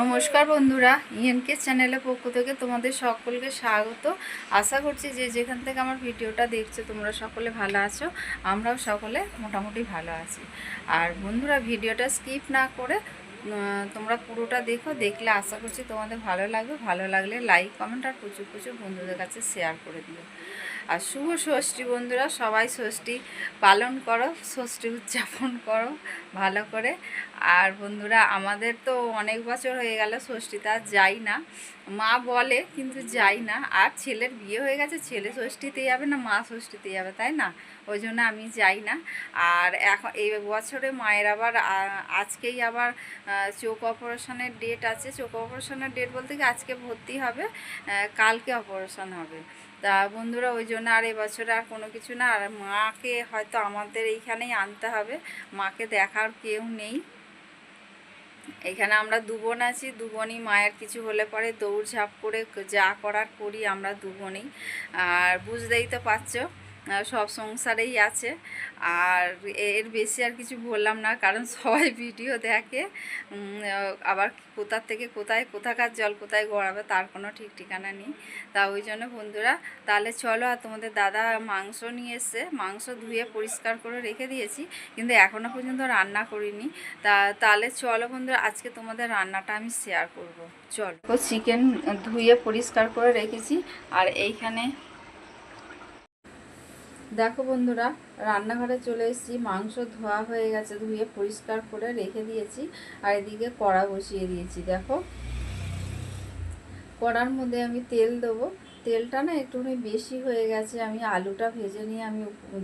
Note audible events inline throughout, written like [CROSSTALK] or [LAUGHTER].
নমস্কার বন্ধুরা ইএনকে চ্যানেলের পক্ষ থেকে তোমাদের সকলকে স্বাগত। আশা করছি যে যেখান থেকে আমার ভিডিওটা দেখছ, তোমরা সকলে ভালো আছো, আমরাও সকলে মোটামুটি ভালো আছি। আর বন্ধুরা, ভিডিওটা স্কিপ না করে তোমরা পুরোটা দেখো, দেখলে আশা করছি তোমাদের ভালো লাগবে। ভালো লাগলে লাইক, কমেন্ট আর প্রচুর প্রচুর বন্ধুদের কাছে শেয়ার করে দিও। আর শুভ ষষ্ঠী বন্ধুরা, সবাই ষষ্ঠী পালন করো, ষষ্ঠী উদযাপন করো। ভালো করে। আর বন্ধুরা, আমাদের তো অনেক বছর হয়ে গেল ষষ্ঠীতে আর যাই না। মা বলে, কিন্তু যাই না। আর ছেলের বিয়ে হয়ে গেছে, ছেলে ষষ্ঠীতে যাবে না, মা ষষ্ঠীতে যাবে, তাই না? ওই জন্য আমি যাই না। আর এখন এই বছরে মায়ের আবার আজকেই আবার চোখ অপারেশনের ডেট আছে। চোখ অপারেশনের ডেট বলতে কি আজকে ভর্তি হবে কালকে অপারেশন হবে। তা বন্ধুরা, ওই জন্য আর এবছরে আর কোনো কিছু না। আর মাকে হয়তো আমাদের এইখানেই আনতে হবে। মাকে দেখার কেউ নেই। এখানে আমরা দু বোন আছি, দু বোনই মায়ের কিছু হলে পরে দৌড়ঝাঁপ করে যা করার করি আমরা দু বোনই। আর বুঝতেই তো পারছ সব সংসারেই আছে। আর এর বেশি আর কিছু বললাম না, কারণ সবাই ভিডিও দেখে। আবার কোথার থেকে কোথায়, কোথাকার জল কোথায় গড়াবে তার কোনো ঠিক ঠিকানা নেই। তা ওই জন্য বন্ধুরা, তাহলে চলো আর তোমাদের দাদা মাংস নিয়ে এসে মাংস ধুয়ে পরিষ্কার করে রেখে দিয়েছি, কিন্তু এখনও পর্যন্ত রান্না করিনি। তা তাহলে চলো বন্ধুরা, আজকে তোমাদের রান্নাটা আমি শেয়ার করব। চলো। চিকেন ধুয়ে পরিষ্কার করে রেখেছি, আর এইখানে দেখো বন্ধুরা, রান্নাঘরে চলে এসেছি, মাংস ধোয়া হয়ে গেছে, ধুয়ে পরিষ্কার করে রেখে দিয়েছি, আর এদিকে কড়া বসিয়ে দিয়েছি, দেখো। কড়ার মধ্যে আমি তেল দেবো তেলটা না একটুখানি বেশি হয়ে গেছে, আমি আলুটা ভেজে নিয়ে আমি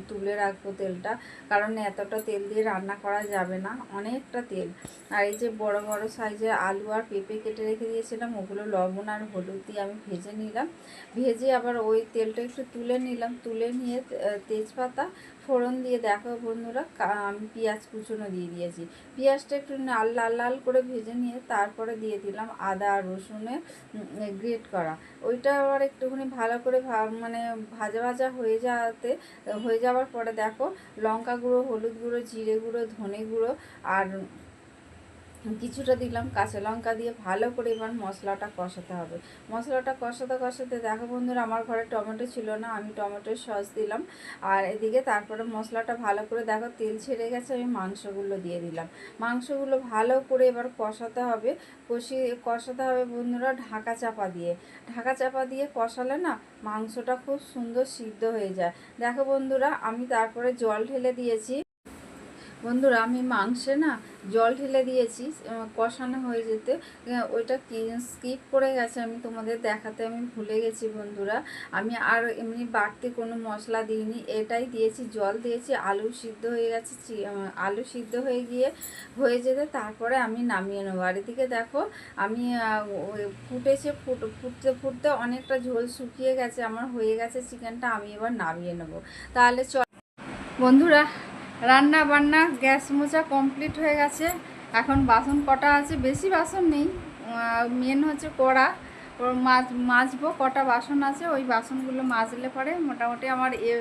তুলে রাখব তেলটা, কারণ এতটা তেল দিয়ে রান্না করা যাবে না, অনেকটা তেল। আর এই যে বড় বড় সাইজের আলু আর পেঁপে কেটে রেখে দিয়েছিলাম, ওগুলো লবণ আর হলুদ দিয়ে আমি ভেজে নিলাম। ভেজে আবার ওই তেলটা একটু তুলে নিলাম, তুলে নিয়ে তেজপাতা ফোড়ন দিয়ে দেখো বন্ধুরা আমি পেঁয়াজ কুচুনো দিয়ে দিয়েছি। পেঁয়াজটা একটু লাল লাল লাল করে ভেজে নিয়ে তারপরে দিয়ে দিলাম আদা রসুনে গ্রেট করা। ওইটা আবার একটুখানি ভালো করে মানে ভাজা ভাজা হয়ে যাওয়াতে, হয়ে যাওয়ার পরে দেখো লঙ্কা গুঁড়ো, হলুদ গুঁড়ো, জিরে গুঁড়ো, ধনে গুঁড়ো আর কিছুটা দিলাম, কাঁচা লঙ্কা দিয়ে ভালো করে এবার মশলাটা কষাতে হবে। মশলাটা কষাতে কষাতে দেখো বন্ধুরা, আমার ঘরে টমেটো ছিল না, আমি টমেটোর সস দিলাম। আর এদিকে তারপরে মশলাটা ভালো করে দেখো, তেল ছেড়ে গেছে, আমি মাংসগুলো দিয়ে দিলাম। মাংসগুলো ভালো করে এবার কষাতে হবে, কষিয়ে, কষাতে হবে বন্ধুরা ঢাকা চাপা দিয়ে। ঢাকা চাপা দিয়ে কষালে না মাংসটা খুব সুন্দর সিদ্ধ হয়ে যায়। দেখো বন্ধুরা, আমি তারপরে জল ঢেলে দিয়েছি। বন্ধুরা, আমি মাংসে না জল ঢেলে দিয়েছি কষানো হয়ে যেতে। ওইটা স্কিপ করে গেছে, আমি তোমাদের দেখাতে আমি ভুলে গেছি বন্ধুরা। আমি আর এমনি বাড়তি কোনো মশলা দিইনি, এটাই দিয়েছি, জল দিয়েছি, আলু সিদ্ধ হয়ে গেছে আলু সিদ্ধ হয়ে গিয়ে হয়ে যেতে, তারপরে আমি নামিয়ে নেব। আর এদিকে দেখো, আমি ফুটেছে, ফুট, ফুটতে ফুটতে অনেকটা ঝোল শুকিয়ে গেছে, আমার হয়ে গেছে চিকেনটা, আমি এবার নামিয়ে নেব। তাহলে চল। বন্ধুরা রান্না বান্না গ্যাস মোচা কমপ্লিট হয়ে গেছে। এখন বাসন কটা আছে? বেশি বাসন নেই। মেন হচ্ছে কড়া। মাছ মাজবো, কটা বাসন আছে। ওই বাসনগুলো মাজলে পরে মোটামুটি আমার এ,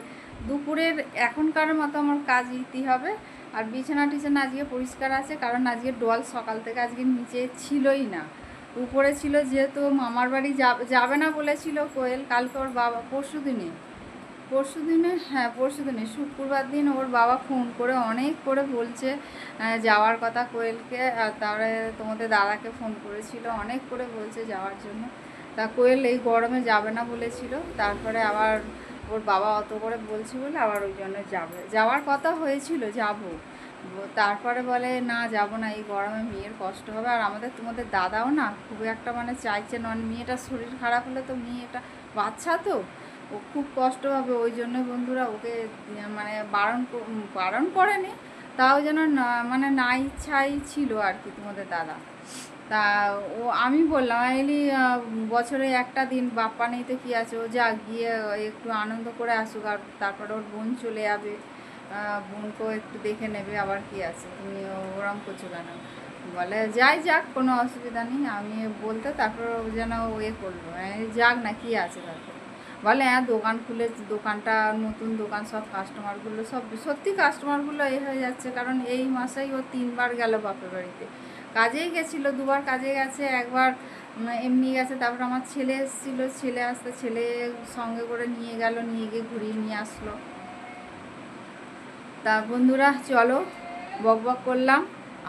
দুপুরের এখনকার মতো আমার কাজ ইতি হবে। আর বিছানা টিছানা আজকে পরিষ্কার আছে, কারণ আজকে ডল সকাল থেকে আজকে নিচে ছিলই না। উপরে ছিল যেহেতু মামার বাড়ি যাবে না বলেছিল কোয়েল, কালকে ওর বাবা পরশু দিনে পরশু দিনে হ্যাঁ পরশু দিনে শুক্রবার দিন ওর বাবা ফোন করে অনেক করে বলছে যাওয়ার কথা কোয়েলকে, আর তারপরে তোমাদের দাদাকে ফোন করেছিল, অনেক করে বলছে যাওয়ার জন্য। তা কোয়েল এই গরমে যাবে না বলেছিল, তারপরে আবার ওর বাবা অত করে বলছে বলে আবার ওই জন্য যাবে। যাওয়ার কথা হয়েছিল, যাব। তারপরে বলে, না, যাব না, এই গরমে মেয়ের কষ্ট হবে, আর আমাদের তোমাদের দাদাও না খুব একটা মানে চাইছে নন মেয়েটার শরীর খারাপ হলে তো মেয়েটা বাচ্চা তো। ও খুব কষ্ট হবে ওই জন্য বন্ধুরা ওকে মানে বারণ বারণ করেনি তাও যেন না মানে না ইচ্ছাই ছিল আর কি তোমাদের দাদা। তা ও আমি বললাম এলি বছরে একটা দিন বাপ্পা নেই তো কী আছে? ও যা গিয়ে একটু আনন্দ করে আসুক আর তারপরে ওর বোন চলে যাবে। বোনকেও একটু দেখে নেবে আবার কি আছে। তুমি ওরম করছ কেন? বলে যাই যাক কোনো অসুবিধা নেই আমি বলতে তারপর যেন ও এ করল। হ্যাঁ, যাক না কি আছে তারপর। বলে হ্যাঁ দোকান খুলে দোকানটা নতুন দোকান, সব কাস্টমারগুলো সব সত্যি কাস্টমারগুলো এ হয়ে যাচ্ছে, কারণ এই মাসেই ও তিনবার গেল বাপের বাড়িতে। কাজেই গেছিল, দুবার কাজে গেছে, একবার এমনি গেছে, তারপর আমার ছেলে এসেছিল, ছেলে আসতে, ছেলে সঙ্গে করে নিয়ে গেল, নিয়ে গিয়ে ঘুরিয়ে নিয়ে আসলো। তা বন্ধুরা, চলো, বক বক করলাম,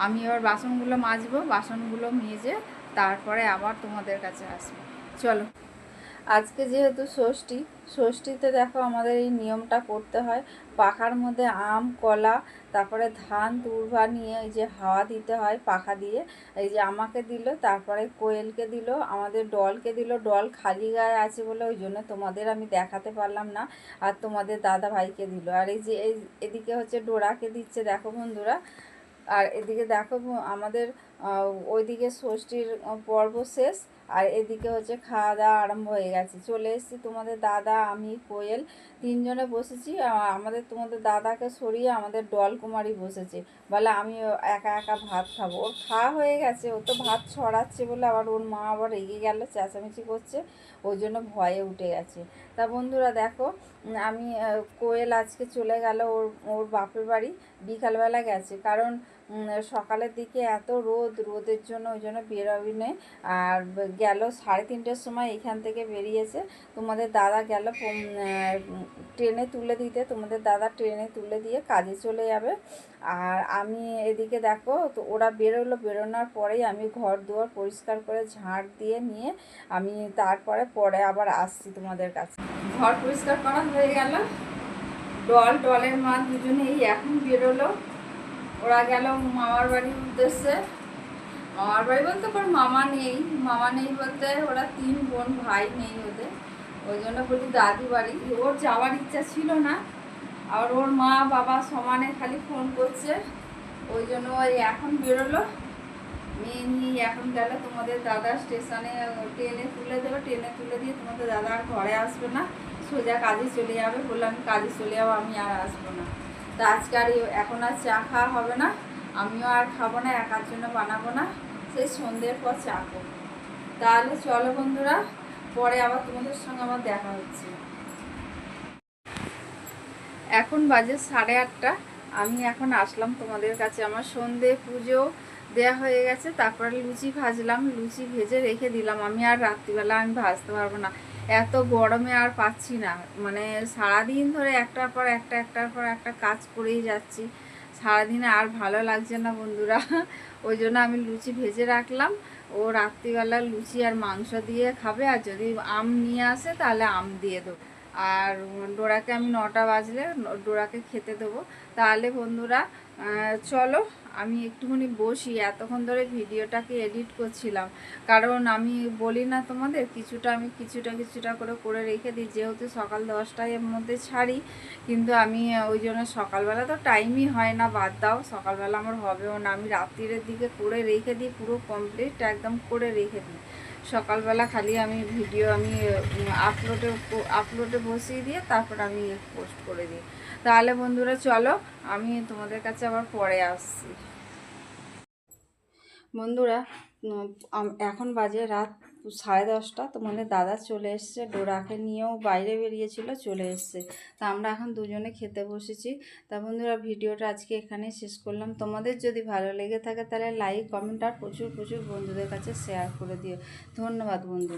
আমি এবার বাসনগুলো মাজবো, বাসনগুলো মেজে তারপরে আবার তোমাদের কাছে আসব। চলো। আজকে যেহেতু ষষ্ঠী, ষষ্ঠীতে দেখো আমাদের এই নিয়মটা করতে হয়। পাখার মধ্যে আম, কলা, তারপরে ধান, তুরভা নিয়ে এই যে হাওয়া দিতে হয় পাখা দিয়ে। এই যে আমাকে দিল, তারপরে কোয়েলকে দিল, আমাদের ডলকে দিল। ডল খালি গায়ে আছে বলে ওই জন্য তোমাদের আমি দেখাতে পারলাম না, আর তোমাদের দাদা ভাইকে দিল। আর এই যে এদিকে হচ্ছে ডোরাকে দিচ্ছে, দেখো বন্ধুরা। আর এদিকে দেখো আমাদের ওইদিকে ষষ্ঠীর পর্ব শেষ, আর এদিকে হচ্ছে খাওয়া দাওয়া আরম্ভ হয়ে গেছে। চলে এসেছি তোমাদের দাদা, আমি, কোয়েল, তিনজনে বসেছি। আমাদের তোমাদের দাদাকে সরিয়ে আমাদের ডল কুমারী বসেছে। বলে আমি একা একা ভাত খাব। ওর খাওয়া হয়ে গেছে, ও তো ভাত ছড়াচ্ছে বলে আবার ওর মা আবার রেগে গেল, চেঁচামেচি করছে, ওই জন্য ভয়ে উঠে গেছে। তা বন্ধুরা দেখো আমি কোয়েল আজকে চলে গেল ওর ওর বাপের বাড়ি, বিকালবেলা গেছে। কারণ সকালের দিকে এত রোদ, রোদের জন্য ওই জন্য বেরোবি নেই আর গেল সাড়ে তিনটের সময় এখান থেকে বেরিয়েছে। তোমাদের দাদা গেল ট্রেনে তুলে দিতে। তোমাদের দাদা ট্রেনে তুলে দিয়ে কাজে চলে যাবে। আর আমি এদিকে দেখো, তো ওরা বেরোলো। বেরোনোর পরেই আমি ঘর দুয়ার পরিষ্কার করে ঝাঁট দিয়ে নিয়ে আমি তারপরে, পরে আবার আসছি তোমাদের কাছে। ঘর পরিষ্কার করা হয়ে গেল। ডল ডলের মা দুজনেই এখন বেরোলো। ওরা গেল মামার বাড়ির উদ্দেশ্যে। মামার বাড়ি বলতে ওর মামা নেই। মামা নেই বলতে ওরা তিন বোন ভাই নেই ওদের। ওই জন্য বলি দাদু বাড়ি। ওর যাওয়ার ইচ্ছা ছিল না। আর ওর মা বাবা সমানে খালি ফোন করছে। ওই জন্য ওই এখন বেরোলো। মেয়ে নিয়ে এখন গেল তোমাদের দাদা স্টেশনে। ট্রেনে তুলে দেবে। ট্রেনে তুলে দিয়ে তোমাদের দাদা আর ঘরে আসবে না। সোজা কাজে চলে যাবে। বললাম কাজে চলে যাব আমি আর আসব না। তা আজকে আর এখন আর চা খাওয়া হবে না। আমিও আর খাব না, একার জন্য বানাবো না। সেই সন্ধ্যের পর চা করব তাহলে চলো বন্ধুরা, পরে আবার তোমাদের সঙ্গে আমার দেখা হচ্ছে। এখন বাজে সাড়ে আটটা। আমি এখন আসলাম তোমাদের কাছে। আমার সন্ধে পুজো দেয়া হয়ে গেছে। তারপরে লুচি ভাজলাম। লুচি ভেজে রেখে দিলাম। আমি আর রাত্রিবেলা আমি ভাজতে পারব না। এত গরমে আর পাচ্ছি না। মানে সারাদিন ধরে একটার পর একটা, একটার পর একটা কাজ করেই যাচ্ছি। সারাদিনে আর ভালো লাগছে না বন্ধুরা। [LAUGHS] ওই জন্য আমি লুচি ভেজে রাখলাম। ও রাত্রিবেলা লুচি আর মাংস দিয়ে খাবে, আর যদি আম নিয়ে আসে তাহলে আম দিয়ে দেবো। আর ডোরাকে আমি নটা বাজলে, ডোরাকে খেতে দেবো। তাহলে বন্ধুরা চলো আমি একটুখানি বসি, এতক্ষণ ধরে ভিডিওটাকে এডিট করছিলাম। কারণ আমি বলি না তোমাদের, কিছুটা আমি কিছুটা কিছুটা করে করে রেখে দিই। যেহেতু সকাল দশটায় এর মধ্যে ছাড়ি, কিন্তু আমি ওই জন্য সকালবেলা তো টাইমই হয় না, বাদ দাও। সকালবেলা আমার হবেও না। আমি রাত্রিরের দিকে করে রেখে দিই, পুরো কমপ্লিট একদম করে রেখে দিই। সকালবেলা খালি আমি ভিডিও আমি আপলোডে আপলোডে বসিয়ে দিয়ে তারপর আমি পোস্ট করে দিই। তাহলে বন্ধুরা চলো, আমি তোমাদের কাছে আবার পরে আসছি। বন্ধুরা এখন বাজে রাত সাড়ে দশটা তোমাদের দাদা চলে এসছে, ডোরাকে নিয়েও বাইরে বেরিয়েছিল, চলে এসছে। তা আমরা এখন দুজনে খেতে বসেছি। তা বন্ধুরা, ভিডিওটা আজকে এখানে শেষ করলাম। তোমাদের যদি ভালো লেগে থাকে, তাহলে লাইক কমেন্ট আর প্রচুর প্রচুর বন্ধুদের কাছে শেয়ার করে দিও। ধন্যবাদ বন্ধু